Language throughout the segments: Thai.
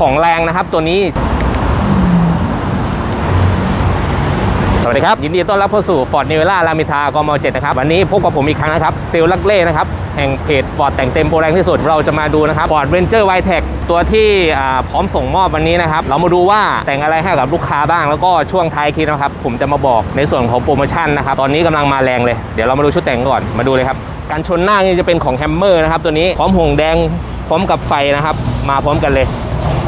ของแรงนะครับตัวนี้ สวัสดีครับ ยินดีต้อนรับเข้าสู่ Ford n e w e l a รามิทากม 7 นะครับ วันนี้พบกับผมอีกครั้งนะครับ เซลล์ลักเล่นะครับ แห่งเพจ Ford แต่งเต็มโปรแรงที่สุด เราจะมาดูนะครับ Ford Ranger w i t e c ตัวที่พร้อมส่งมอบวันนี้นะครับ เรามาดูว่าแต่งอะไรให้กับลูกค้าบ้าง แล้วก็ช่วงท้ายคลิปนะครับ ผมจะมาบอกในส่วนของโปรโมชั่นนะครับ ตอนนี้กำลังมาแรงเลย เดี๋ยวเรามาดูชุดแต่งก่อน มาดูเลยครับ การชนหน้านี่จะเป็นของแฮมเมอร์นะครับตัวนี้ พร้อมห่วงแดงพร้อมกับไฟนะครับ มาพร้อมกันเลย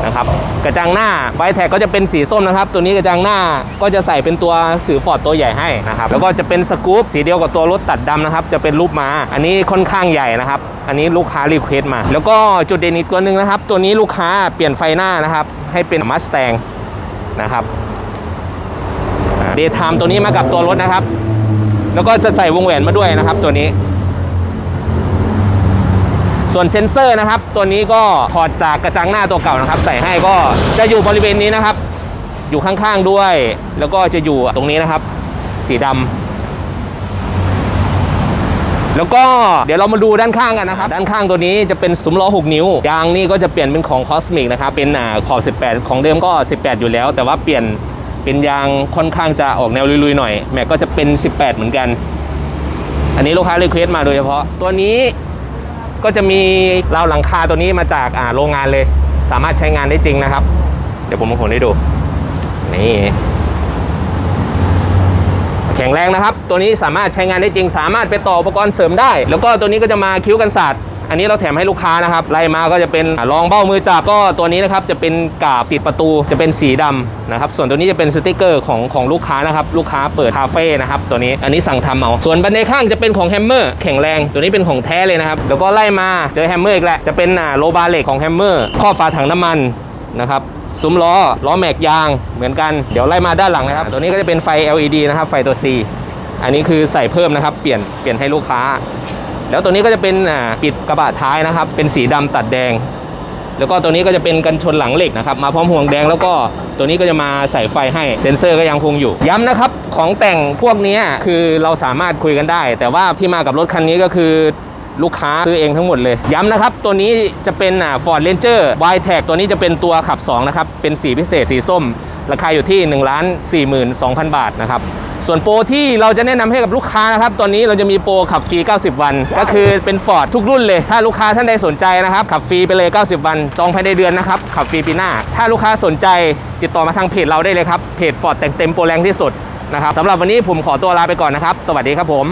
นะครับกระจังหน้าไวแท็กก็จะเป็นสีส้มนะครับ ตัวนี้กระจังหน้าก็จะใส่เป็นตัวสื่อฟอร์ดตัวใหญ่ให้นะครับแล้วก็จะเป็นสกู๊ปสีเดียวกับตัวรถตัดดำนะครับจะเป็นรูปม้าอันนี้ค่อนข้างใหญ่นะครับอันนี้ลูกค้ารีเควสมา แล้วก็จุดเด่นอีกตัวหนึ่งนะครับ ตัวนี้ลูกค้าเปลี่ยนไฟหน้านะครับ ให้เป็นมัสแตงนะครับเดย์ไทม์ตัวนี้มากับตัวรถนะครับ แล้วก็จะใส่วงแหวนมาด้วยนะครับ ตัวนี้ ส่วนเซ็นเซอร์นะครับ ตัวนี้ก็ถอดจากกระจังหน้าตัวเก่านะครับ ใส่ให้ก็จะอยู่บริเวณนี้นะครับ อยู่ข้างๆด้วย แล้วก็จะอยู่ตรงนี้นะครับ สีดำแล้วก็เดี๋ยวเรามาดูด้านข้างกันนะครับ ด้านข้างตัวนี้จะเป็นซุ้มล้อ 6 นิ้วยางนี่ก็จะเปลี่ยนเป็นของคอสมิกนะครับ เป็นอ่าขอบ 18 ของเดิมก็ 18 อยู่แล้ว แต่ว่าเปลี่ยนเป็นยางค่อนข้างจะออกแนวลุยๆหน่อยแม็กก็จะเป็น 18 เหมือนกัน อันนี้ลูกค้ารีเควสต์มาโดยเฉพาะตัวนี้ ก็จะมีราวหลังคาตัวนี้มาจากโรงงานเลย สามารถใช้งานได้จริงนะครับ เดี๋ยวผมมาผลให้ดู นี่แข็งแรงนะครับ ตัวนี้สามารถใช้งานได้จริง สามารถไปต่ออุปกรณ์เสริมได้ แล้วก็ตัวนี้ก็จะมาคิ้วกันศาสตร์ อันนี้เราแถมให้ลูกค้านะครับไล่มาก็จะเป็นรองเบ้ามือจับก็ตัวนี้นะครับจะเป็นกาบติดประตูจะเป็นสีดำนะครับส่วนตัวนี้จะเป็นสติกเกอร์ของของลูกค้านะครับลูกค้าเปิดคาเฟ่นะครับตัวนี้อันนี้สั่งทำเอาส่วนบันไดข้างจะเป็นของแฮมเมอร์แข็งแรง ตัวนี้เป็นของแท้เลยนะครับแล้วก็ไล่มาเจอแฮมเมอร์อีกแหละจะเป็นอ่าโลบาเหล็กของแฮมเมอร์ข้อบฝาถังน้ำมันนะครับซุ้มล้อล้อแม็กยางเหมือนกันเดี๋ยวไล่มาด้านหลังนะครับ ตัวนี้ก็จะเป็นไฟ LED นะครับไฟตัว C อันนี้คือใส่เพิ่มนะครับ เปลี่ยนเปลี่ยนให้ลูกค้า แล้วตัวนี้ก็จะเป็นปิดกระบะท้ายนะครับ เป็นสีดำตัดแดง แล้วก็ตัวนี้ก็จะเป็นกันชนหลังเหล็กนะครับ มาพร้อมห่วงแดงแล้วก็ตัวนี้ก็จะมาใส่ไฟให้เซ็นเซอร์ก็ยังคงอยู่ ย้ำนะครับของแต่งพวกนี้คือเราสามารถคุยกันได้ แต่ว่าที่มากับรถคันนี้ก็คือลูกค้าซื้อเองทั้งหมดเลย ย้ำนะครับ ตัวนี้จะเป็นอ่า Ford Ranger y t e c ตัวนี้จะเป็นตัวขับ 2 นะครับ เป็นสีพิเศษสีส้ม ราคาอยู่ที่1 4 2 0 0 0บาทนะครับ ส่วนโปรที่เราจะแนะนำให้กับลูกค้านะครับ ตอนนี้เราจะมีโปรขับฟรี 90 วัน ก็คือเป็น Ford ทุกรุ่นเลย ถ้าลูกค้าท่านใดสนใจนะครับ ขับฟรีไปเลย 90 วัน จองภายในเดือนนะครับ ขับฟรีปีหน้า ถ้าลูกค้าสนใจติดต่อมาทางเพจเราได้เลยครับ เพจ Ford แต่งเต็มโปรแรงที่สุดนะครับสำหรับวันนี้ผมขอตัวลาไปก่อนนะครับ สวัสดีครับผม